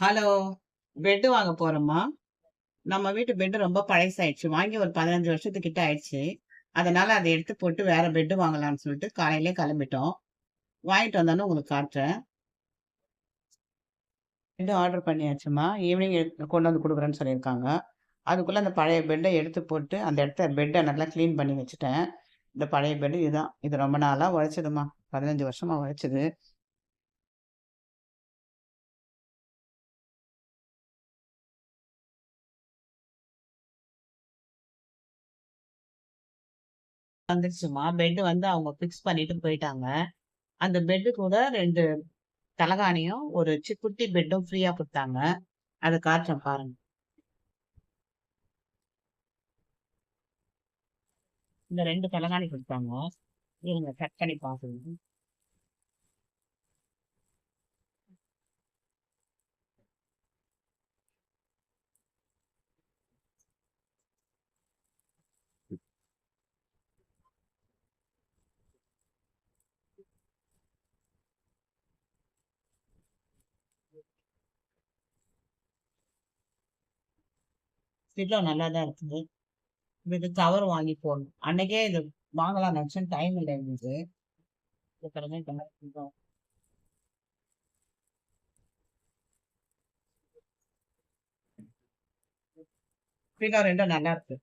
Hello bed வாங்க போறோமா? நம்ம வீட்டு பெட்டு ரொம்ப பழசாயிடுச்சு. வாங்கி ஒரு பதினஞ்சு வருஷத்துக்கிட்ட ஆயிடுச்சு. அதனால அதை எடுத்து போட்டு வேற பெட்டு வாங்கலாம்னு சொல்லிட்டு காலையிலே கிளம்பிட்டோம். வாங்கிட்டு வந்தோன்னு உங்களுக்கு காட்டுறேன். Bed order பண்ணியாச்சுமா? ஈவினிங் கொண்டு வந்து கொடுக்குறேன்னு சொல்லியிருக்காங்க. அதுக்குள்ளே அந்த பழைய பெட்டை எடுத்து போட்டு அந்த இடத்த பெட்டை நல்லா க்ளீன் பண்ணி வச்சுட்டேன். இந்த பழைய பெட்டு இதுதான். இது ரொம்ப நாளாக உழைச்சதுமா? பதினஞ்சு வருஷமா உழைச்சிது. வந்துருச்சுமா. பெட் வந்து அவங்க ஃபிக்ஸ் பண்ணிட்டு போயிட்டாங்க. அந்த பெட்டு கூட ரெண்டு தலகாணியும் ஒரு குட்டி பெட்டும் ஃப்ரீயா கொடுத்தாங்க. அதை காட்டுறேன் பாருங்க. இந்த ரெண்டு தலகாணி கொடுத்தாங்க. இருங்க கட் பண்ணி பார்க்குறேன் பில்லோ நல்லா தான் இருக்குது. இது கவர் வாங்கி போடணும். அன்னைக்கே இது வாங்கலாம் நினைச்சேன். டைம் இல்லை இருந்துச்சு பிறகு ரெண்டும் நல்லா இருக்கு.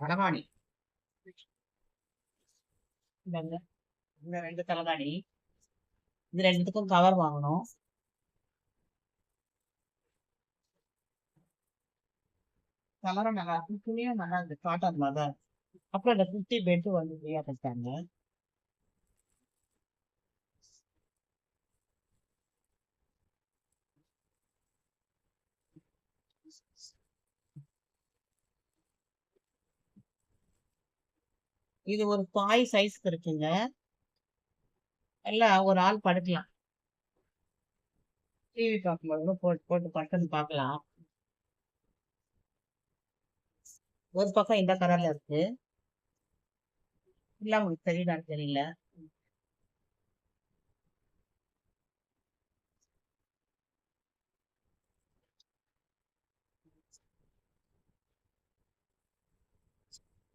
தலைவாணி இந்த ரெண்டு தலகாணி. இது ரெண்டுத்துக்கும் கவர் வாங்கணும். கலரும் நல்லா இருக்கும் துணியும் நல்லா இருந்தது காட்டன் மாதிரி தான் அப்புறம் இந்த குட்டி பெட்டு வந்து ஃப்ரீயாக கொடுத்தாங்க இது ஒரு பாய் சைஸ்க்கு இருக்குங்க. எல்லாம் ஒரு ஆள் படுக்கலாம். டிவி பார்க்கும்போது போட்டு போட்டு பட்டுன்னு பார்க்கலாம். ஒரு பக்கம் இந்த கலர்ல இருக்கு. இல்ல உங்களுக்கு தெரியுதான்னு தெரியல.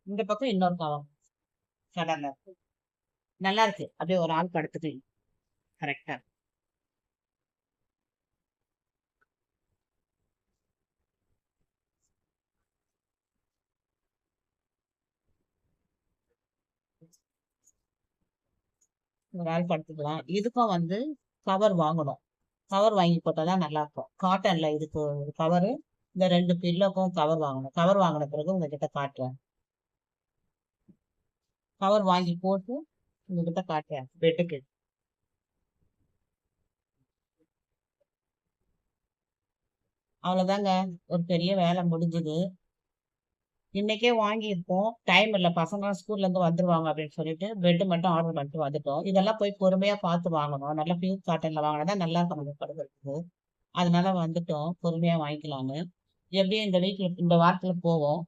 இந்த பக்கம் இன்னொரு கவர் கலர்ல இருக்கு. நல்லா இருக்கு. அப்படியே ஒரு ஆள் படுத்துட்டு. கரெக்டா ஒரு படுத்துக்கலாம். இதுக்கும் வந்து கவர் வாங்கணும். கவர் வாங்கி போட்டாதான் நல்லா இருக்கும். காட்டன்ல இதுக்கு கவரு இந்த ரெண்டு பில்லோக்கும் கவர் வாங்கணும். கவர் வாங்கின பிறகு உங்ககிட்ட காட்டுறேன். கவர் வாங்கி போட்டு உங்ககிட்ட காட்டுறேன். பெட்டுக்கு. அவ்வளோதாங்க ஒரு பெரிய வேலை முடிஞ்சது. இன்னைக்கே வாங்கியிருப்போம். டைம் இல்லை. பசங்க ஸ்கூல்ல இருந்து வந்துருவாங்க அப்படின்னு சொல்லிட்டு பெட் மட்டும் ஆர்டர் பண்ணிட்டு வந்துட்டோம். இதெல்லாம் போய் பொறுமையா பார்த்து வாங்கணும். நல்லா பியூர் காட்டன்ல வாங்கினா நல்லா இருக்கும் நமக்கு படுக்கிறதுக்கு அதனால வந்துட்டோம். பொறுமையா வாங்கிக்கலாம்னு. எப்படியும் இந்த வீக்ல இந்த வாரத்துல போவோம்.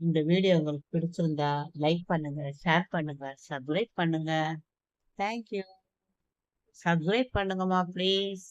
இந்த வீடியோ உங்களுக்கு பிடிச்சிருந்தா லைக் பண்ணுங்க ஷேர் பண்ணுங்க சப்ஸ்கிரைப் பண்ணுங்க. Thank you subscribe பண்ணுங்கம்மா please